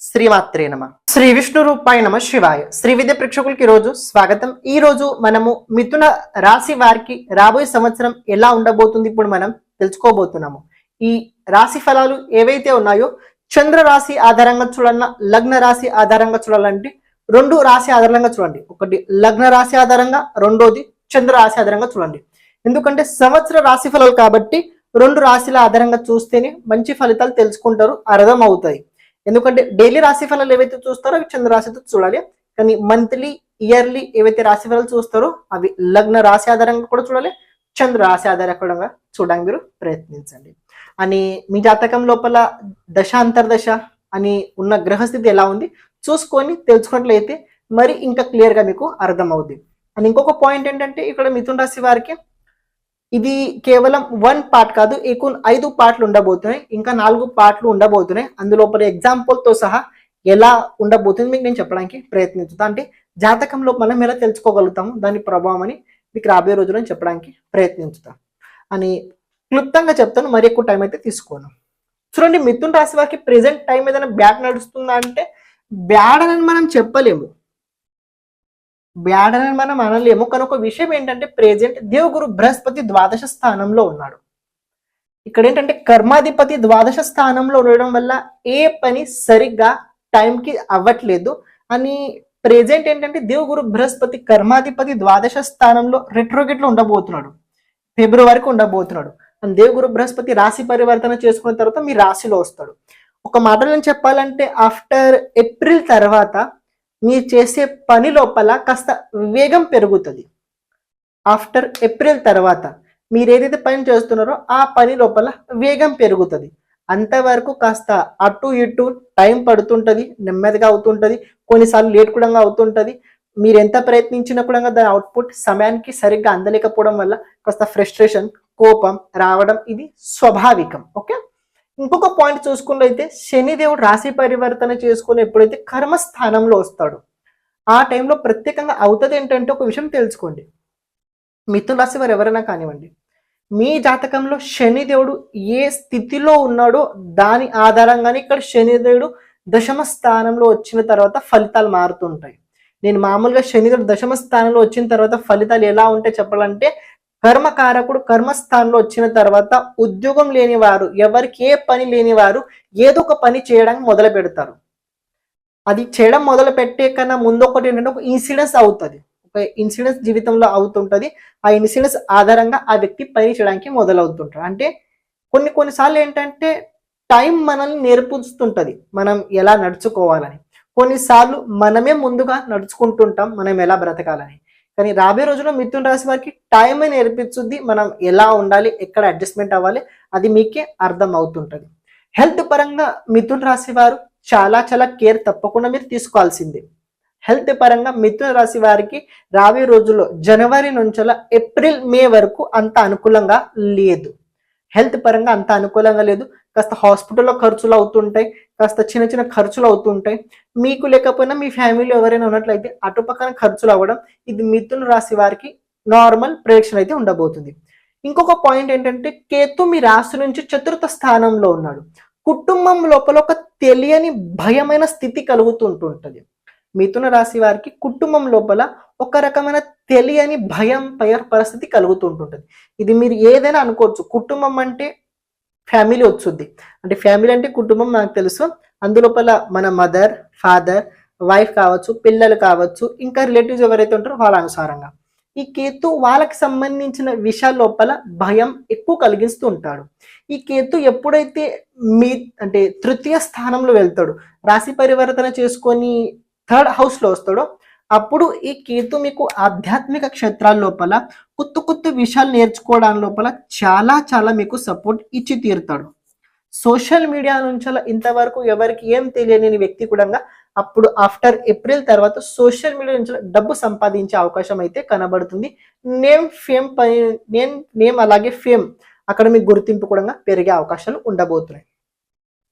శ్రీమాత్రే నమ. శ్రీ విష్ణు రూపాయ నమ శివాయ. శ్రీ విద్య ప్రేక్షకులకి రోజు స్వాగతం. ఈ రోజు మనము మిథున రాశి వారికి రాబోయే సంవత్సరం ఎలా ఉండబోతుంది ఇప్పుడు మనం తెలుసుకోబోతున్నాము. ఈ రాశి ఫలాలు ఏవైతే ఉన్నాయో చంద్ర రాశి ఆధారంగా చూడాలన్నా లగ్న రాశి ఆధారంగా చూడాలంటే రెండు రాశి ఆధారంగా చూడండి. ఒకటి లగ్న రాశి ఆధారంగా రెండోది చంద్ర రాశి ఆధారంగా చూడండి. ఎందుకంటే సంవత్సర రాశి ఫలాలు కాబట్టి రెండు రాశిల ఆధారంగా చూస్తేనే మంచి ఫలితాలు తెలుసుకుంటారు అర్థం అవుతాయి ఎందుకంటే డైలీ రాశి ఫలాలు ఏవైతే చూస్తారో అవి చంద్ర రాశితో చూడాలి. కానీ మంత్లీ ఇయర్లీ ఏవైతే రాశి ఫలాలు చూస్తారో అవి లగ్న రాశి ఆధారంగా కూడా చూడాలి. చంద్ర రాశి ఆధారంగా చూడడానికి మీరు ప్రయత్నించండి. అని మీ జాతకం లోపల దశ అంతర్దశ అని ఉన్న గ్రహస్థితి ఎలా ఉంది? చూసుకొని తెలుసుకున్నట్లయితే మరి ఇంకా క్లియర్గా మీకు అర్థమవుద్ది. అండ్ ఇంకొక పాయింట్ ఏంటంటే ఇక్కడ మిథున రాశి వారికి ఇది కేవలం వన్ పార్ట్ కాదు ఎక్కువ ఐదు పార్ట్లు ఉండబోతున్నాయి ఇంకా నాలుగు పార్ట్లు ఉండబోతున్నాయి. అందులోపల ఎగ్జాంపుల్తో సహా ఎలా ఉండబోతుంది మీకు నేను చెప్పడానికి ప్రయత్నించుతా. అంటే జాతకంలో మనం ఎలా తెలుసుకోగలుగుతాము దాని ప్రభావం అని మీకు రాబోయే రోజుల్లో చెప్పడానికి ప్రయత్నించుతా. అని క్లుప్తంగా చెప్తాను మరి ఎక్కువ టైం అయితే తీసుకోను. చూడండి మిథున్ రాశి వారికి ప్రెసెంట్ టైం ఏదైనా బ్యాడ్ నడుస్తుందా అంటే బ్యాడ్ అని మనం చెప్పలేము. బ్యాడ్ మనం అనలేము. కానీ ఒక విషయం ఏంటంటే ప్రెజెంట్ దేవగురు బృహస్పతి ద్వాదశ స్థానంలో ఉన్నాడు. ఇక్కడ ఏంటంటే కర్మాధిపతి ద్వాదశ స్థానంలో ఉండడం వల్ల ఏ పని సరిగ్గా టైంకి అవ్వట్లేదు. అని ప్రెజెంట్ ఏంటంటే దేవగురు బృహస్పతి కర్మాధిపతి ద్వాదశ స్థానంలో రెట్రోగేట్లో ఉండబోతున్నాడు. ఫిబ్రవరికి ఉండబోతున్నాడు. అని దేవగురు బృహస్పతి రాశి పరివర్తన చేసుకున్న తర్వాత మీ రాశిలో వస్తాడు. ఒక మాటలో నేను చెప్పాలంటే ఆఫ్టర్ ఏప్రిల్ తర్వాత మీరు చేసే పని లోపల కాస్త వేగం పెరుగుతుంది. ఆఫ్టర్ ఏప్రిల్ తర్వాత మీరు ఏదైతే పని చేస్తున్నారో ఆ పని లోపల వేగం పెరుగుతుంది. అంతవరకు కాస్త అటు ఇటు టైం పడుతుంటది నెమ్మదిగా అవుతుంటుంది కొన్నిసార్లు లేట్ కూడా అవుతుంటుంది. మీరు ఎంత ప్రయత్నించినా కూడా దాని అవుట్పుట్ సమయానికి సరిగ్గా అందలేకపోవడం వల్ల కాస్త ఫ్రస్ట్రేషన్ కోపం రావడం ఇది స్వాభావికం. ఓకే? ఇంకొక పాయింట్ చూసుకున్నట్లయితే శనిదేవుడు రాశి పరివర్తన చేసుకుని ఎప్పుడైతే కర్మస్థానంలో వస్తాడు ఆ టైంలో ప్రత్యేకంగా అవుతుంది ఏంటంటే ఒక విషయం తెలుసుకోండి. మిథున రాశి వారు ఎవరైనా కానివ్వండి మీ జాతకంలో శనిదేవుడు ఏ స్థితిలో ఉన్నాడో దాని ఆధారంగానే ఇక్కడ శనిదేవుడు దశమ స్థానంలో వచ్చిన తర్వాత ఫలితాలు మారుతుంటాయి నేను మామూలుగా శనిదేవుడు దశమ స్థానంలో వచ్చిన తర్వాత ఫలితాలు ఎలా ఉంటాయి చెప్పాలంటే కర్మకారకుడు కర్మస్థానంలో వచ్చిన తర్వాత ఉద్యోగం లేని వారు ఎవరికి ఏ పని లేని వారు ఏదో ఒక పని చేయడానికి మొదలు పెడతారు. అది చేయడం మొదలు పెట్టే కన్నా ముందు ఒకటి ఏంటంటే ఒక ఇన్సిడెన్స్ అవుతుంది. ఒక ఇన్సిడెన్స్ జీవితంలో అవుతుంటది. ఆ ఇన్సిడెన్స్ ఆధారంగా ఆ వ్యక్తి పని చేయడానికి మొదలవుతుంటాడు. అంటే కొన్ని కొన్నిసార్లు ఏంటంటే టైం మనల్ని నేర్పిస్తుంటది. మనం ఎలా నడుచుకోవాలని. కొన్నిసార్లు మనమే ముందుగా నడుచుకుంటుంటాం. మనం ఎలా బ్రతకాలని. కానీ రాబోయే రోజుల్లో మిథున్ రాశి వారికి టైం నేర్పించుద్ది మనం ఎలా ఉండాలి ఎక్కడ అడ్జస్ట్మెంట్ అవ్వాలి అది మీకే అర్థం అవుతుంటుంది. హెల్త్ పరంగా మిథున్ రాశి వారు చాలా చాలా కేర్ తప్పకుండా మీరు తీసుకోవాల్సిందే. హెల్త్ పరంగా మిథున రాశి వారికి రాబోయే రోజుల్లో జనవరి నుంచలా ఏప్రిల్ మే వరకు అంత అనుకూలంగా లేదు. హెల్త్ పరంగా అంత అనుకూలంగా లేదు. కాస్త హాస్పిటల్లో ఖర్చులు అవుతుంటాయి. కాస్త చిన్న చిన్న ఖర్చులు అవుతుంటాయి. మీకు లేకపోయినా మీ ఫ్యామిలీ ఎవరైనా ఉన్నట్లయితే అటు పక్కన ఖర్చులు అవ్వడం ఇది మిథున రాశి వారికి నార్మల్ ప్రేక్షణ అయితే ఉండబోతుంది. ఇంకొక పాయింట్ ఏంటంటే కేతు మీ రాశి నుంచి చతుర్థ స్థానంలో ఉన్నాడు. కుటుంబం లోపల ఒక తెలియని భయమైన స్థితి కలుగుతుంటుంటుంది. మిథున రాశి వారికి కుటుంబం లోపల ఒక రకమైన తెలియని భయం పరిస్థితి కలుగుతుంటుంటుంది. ఇది మీరు ఏదైనా అనుకోవచ్చు. కుటుంబం అంటే ఫ్యామిలీ వచ్చుద్ది. అంటే ఫ్యామిలీ అంటే కుటుంబం నాకు తెలుసు. అందులోపల మన మదర్ ఫాదర్ వైఫ్ కావచ్చు పిల్లలు కావచ్చు ఇంకా రిలేటివ్స్ ఎవరైతే ఉంటారో వాళ్ళ అనుసారంగా. ఈ కేతు వాళ్ళకి సంబంధించిన విషయాల లోపల భయం ఎక్కువ కలిగిస్తూ ఉంటాడు. ఈ కేతు ఎప్పుడైతే మీ అంటే తృతీయ స్థానంలో వెళ్తాడు రాశి పరివర్తన చేసుకొని థర్డ్ హౌస్లో వస్తాడో అప్పుడు ఈ కేతు మీకు ఆధ్యాత్మిక క్షేత్రాల లోపల కొత్త కొత్త విషయాలు నేర్చుకోవడానికి లోపల చాలా చాలా మీకు సపోర్ట్ ఇచ్చి తీరుతాడు. సోషల్ మీడియా నుంచి ఇంతవరకు ఎవరికి ఏం తెలియని వ్యక్తి కూడా అప్పుడు ఆఫ్టర్ ఏప్రిల్ తర్వాత సోషల్ మీడియా నుంచి డబ్బు సంపాదించే అవకాశం అయితే కనబడుతుంది. నేమ్ ఫేమ్ పని నేమ్ నేమ్ అలాగే ఫేమ్ అక్కడ మీకు గుర్తింపు కూడా పెరిగే అవకాశాలు ఉండబోతున్నాయి.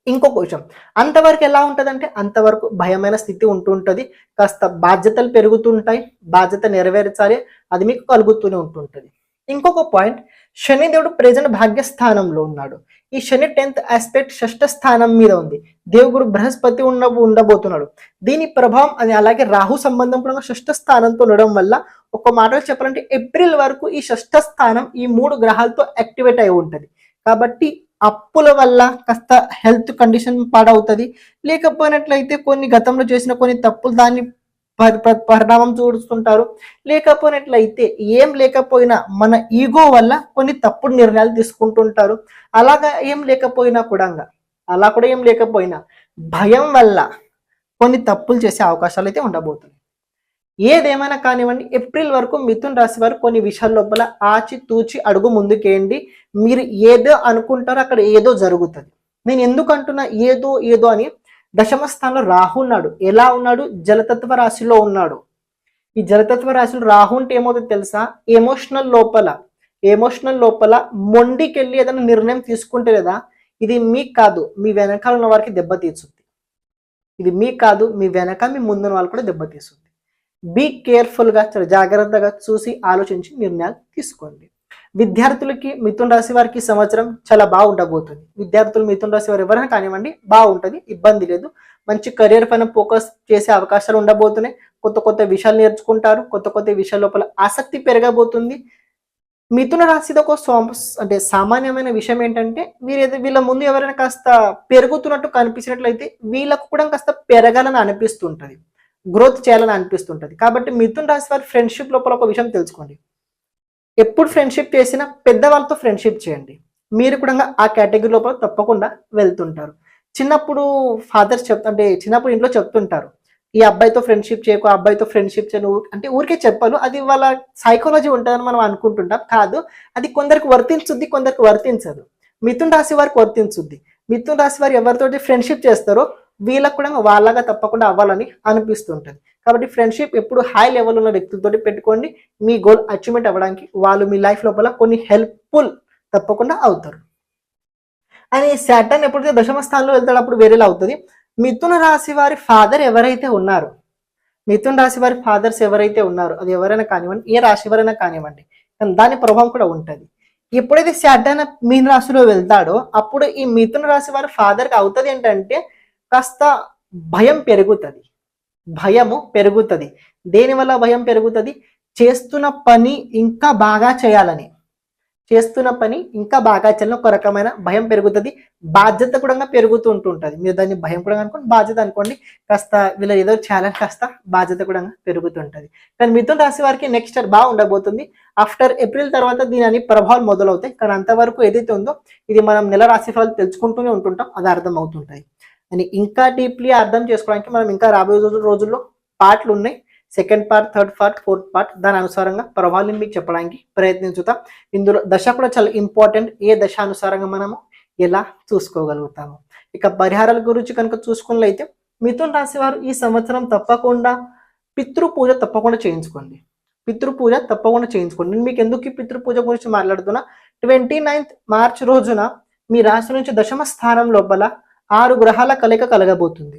ఇంకొక విషయం. అంతవరకు ఎలా ఉంటుందంటే అంతవరకు భయమైన స్థితి ఉంటుంటుంది. కాస్త బాధ్యతలు పెరుగుతుంటాయి బాధ్యత నెరవేర్చాలి అది మీకు కలుగుతూనే ఉంటుంటుంది. ఇంకొక పాయింట్ శనిదేవుడు ప్రజెంట్ భాగ్యస్థానంలో ఉన్నాడు. ఈ శని టెన్త్ ఆస్పెక్ట్ షష్ఠ స్థానం మీద ఉంది. దేవుగురు బృహస్పతి ఉండ ఉండబోతున్నాడు. దీని ప్రభావం అది అలాగే రాహు సంబంధం కూడా షష్ఠ స్థానంతో ఉండడం వల్ల ఒక మాటలో చెప్పాలంటే ఏప్రిల్ వరకు ఈ షష్ఠ స్థానం ఈ మూడు గ్రహాలతో యాక్టివేట్ అయి ఉంటుంది. కాబట్టి అప్పుల వల్ల కాస్త హెల్త్ కండిషన్ పాడవుతుంది. లేకపోయినట్లయితే కొన్ని గతంలో చేసిన కొన్ని తప్పులు దాన్ని పరి- పరిణామం చూస్తుంటారు లేకపోయినట్లయితే ఏం లేకపోయినా మన ఈగో వల్ల కొన్ని తప్పుడు నిర్ణయాలు తీసుకుంటుంటారు. అలాగా ఏం లేకపోయినా కూడా అలా కూడా ఏం లేకపోయినా భయం వల్ల కొన్ని తప్పులు చేసే అవకాశాలు అయితే ఉండబోతున్నాయి. ఏదేమైనా కానివ్వండి ఏప్రిల్ వరకు మిథున్ రాశి వారు కొన్ని విషయాల లోపల ఆచి తూచి అడుగు ముందుకేయండి. మీరు ఏదో అనుకుంటారో అక్కడ ఏదో జరుగుతుంది. నేను ఎందుకు అంటున్నా ఏదో ఏదో అని దశమ స్థానంలో రాహు ఉన్నాడు. ఎలా ఉన్నాడు? జలతత్వ రాశిలో ఉన్నాడు. ఈ జలతత్వ రాశిలో రాహు అంటే ఏమవుతుంది తెలుసా? ఎమోషనల్ లోపల ఎమోషనల్ లోపల మొండికెళ్ళి ఏదైనా నిర్ణయం తీసుకుంటే లేదా ఇది మీకు కాదు మీ వెనకాల ఉన్న వారికి దెబ్బతీస్తుంది ఇది మీకు కాదు మీ వెనక మీ ముందున్న వాళ్ళు కూడా దెబ్బతీస్తుంది బీ కేర్ఫుల్గా చాలా జాగ్రత్తగా చూసి ఆలోచించి నిర్ణయాలు తీసుకోండి. విద్యార్థులకి మిథున రాశి వారికి సంవత్సరం చాలా బాగుండబోతుంది. విద్యార్థులు మిథున రాశి వారు ఎవరైనా కానివ్వండి బాగుంటుంది ఇబ్బంది లేదు. మంచి కెరియర్ పైన ఫోకస్ చేసే అవకాశాలు ఉండబోతున్నాయి. కొత్త కొత్త విషయాలు నేర్చుకుంటారు. కొత్త కొత్త విషయాల లోపల ఆసక్తి పెరగబోతుంది. మిథున రాశిది ఒక అంటే సామాన్యమైన విషయం ఏంటంటే వీరు వీళ్ళ ముందు ఎవరైనా కాస్త పెరుగుతున్నట్టు కనిపించినట్లయితే వీళ్ళకు కూడా కాస్త పెరగాలని అనిపిస్తుంటది. గ్రోత్ చేయాలని అనిపిస్తుంటది. కాబట్టి మిథున రాశి వారి ఫ్రెండ్షిప్ లోపల ఒక విషయం తెలుసుకోండి. ఎప్పుడు ఫ్రెండ్షిప్ చేసినా పెద్దవాళ్ళతో ఫ్రెండ్షిప్ చేయండి. మీరు కూడా ఆ కేటగిరీ లోపల తప్పకుండా వెళ్తుంటారు. చిన్నప్పుడు ఫాదర్స్ చెప్ అంటే చిన్నప్పుడు ఇంట్లో చెప్తుంటారు. ఈ అబ్బాయితో ఫ్రెండ్షిప్ చేయకు అబ్బాయితో ఫ్రెండ్షిప్ చేయను అంటే ఊరికే చెప్పాను. అది వాళ్ళ సైకాలజీ ఉంటుందని మనం అనుకుంటుంటాం. కాదు అది కొందరికి వర్తించుద్ది కొందరికి వర్తించదు. మిథున్ రాశి వారికి వర్తించుద్ది. మిథున్ రాశి వారు ఎవరితోటి ఫ్రెండ్షిప్ చేస్తారో వీళ్ళకు కూడా వాళ్ళగా తప్పకుండా అవ్వాలని అనిపిస్తుంటుంది. కాబట్టి ఫ్రెండ్షిప్ ఎప్పుడు హై లెవెల్ ఉన్న వ్యక్తులతో పెట్టుకోండి. మీ గోల్ అచీవ్మెంట్ అవ్వడానికి వాళ్ళు మీ లైఫ్ లోపల కొన్ని హెల్ప్ఫుల్ తప్పకుండా అవుతారు. అని సాటర్న్ ఎప్పుడైతే దశమ స్థానంలో వెళ్తాడు అప్పుడు వేరేలా అవుతుంది. మిథున రాశి వారి ఫాదర్ ఎవరైతే ఉన్నారు మిథున్ రాశి వారి ఫాదర్స్ ఎవరైతే ఉన్నారో అది ఎవరైనా కానివ్వండి ఏ రాశి వారైనా కానివ్వండి దాని ప్రభావం కూడా ఉంటుంది. ఎప్పుడైతే సడన్ మీన రాశిలో వెళ్తాడో అప్పుడు ఈ మిథున రాశి వారి ఫాదర్కి అవుతుంది ఏంటంటే కాస్త భయం పెరుగుతుంది. భయము పెరుగుతుంది. దేనివల్ల భయం పెరుగుతుంది? చేస్తున్న పని ఇంకా బాగా చేయాలని. చేస్తున్న పని ఇంకా బాగా చేయాలని ఒక రకమైన భయం పెరుగుతుంది. బాధ్యత కూడా పెరుగుతూ ఉంటుంటుంది మీరు దాన్ని భయం కూడా అనుకోండి బాధ్యత అనుకోండి. కాస్త వీళ్ళు ఏదో చేయాలని కాస్త బాధ్యత కూడా పెరుగుతుంటుంది కానీ మిథున రాశి వారికి నెక్స్ట్ ఇయర్ బాగా ఉండబోతుంది. ఆఫ్టర్ ఏప్రిల్ తర్వాత దీని అన్ని ప్రభావాలు మొదలవుతాయి. కానీ అంతవరకు ఏదైతే ఉందో ఇది మనం నెల రాశి ఫలాలు తెలుసుకుంటూనే ఉంటుంటాం. అది అర్థం అవుతుంటాయి అని ఇంకా డీప్లీ అర్థం చేసుకోవడానికి మనం ఇంకా రాబోయే రోజుల్లో పార్ట్లు ఉన్నాయి. Second part third part fourth part దాని అనుసారంగా ప్రభావాలను మీకు చెప్పడానికి ప్రయత్నించుతాం. ఇందులో దశ కూడా చాలా ఇంపార్టెంట్ ఏ దశ అనుసారంగా మనము ఎలా చూసుకోగలుగుతాము? ఇక పరిహారాల గురించి కనుక చూసుకున్నట్లయితే మిథున్ రాశి వారు ఈ సంవత్సరం తప్పకుండా పితృపూజ తప్పకుండా చేయించుకోండి. పితృ పూజ తప్పకుండా చేయించుకోండి. నేను మీకు ఎందుకు ఈ పితృ పూజ గురించి మాట్లాడుతున్నా? ట్వంటీ నైన్త్ మార్చ్ రోజున మీ రాశి నుంచి దశమ స్థానం లోపల ఆరు గ్రహాల కలయిక కలగబోతుంది.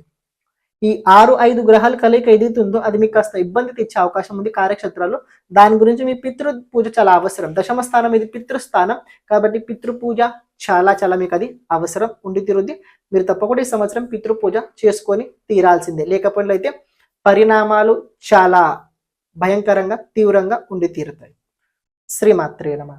ఈ ఆరు ఐదు గ్రహాల కలయిక ఎదుగుతుందో ఉందో అది మీకు కాస్త ఇబ్బంది తెచ్చే అవకాశం ఉంది కార్యక్షేత్రాలు దాని గురించి మీ పితృ పూజ చాలా అవసరం. దశమ స్థానం ఇది పితృస్థానం. కాబట్టి పితృ పూజ చాలా చాలా మీకు అది అవసరం. ఉండి తీరుద్ది. మీరు తప్పకుండా ఈ సంవత్సరం పితృ పూజ చేసుకొని తీరాల్సిందే. లేకపోతే పరిణామాలు చాలా భయంకరంగా తీవ్రంగా ఉండి తీరుతాయి. శ్రీమాత్రే నమ.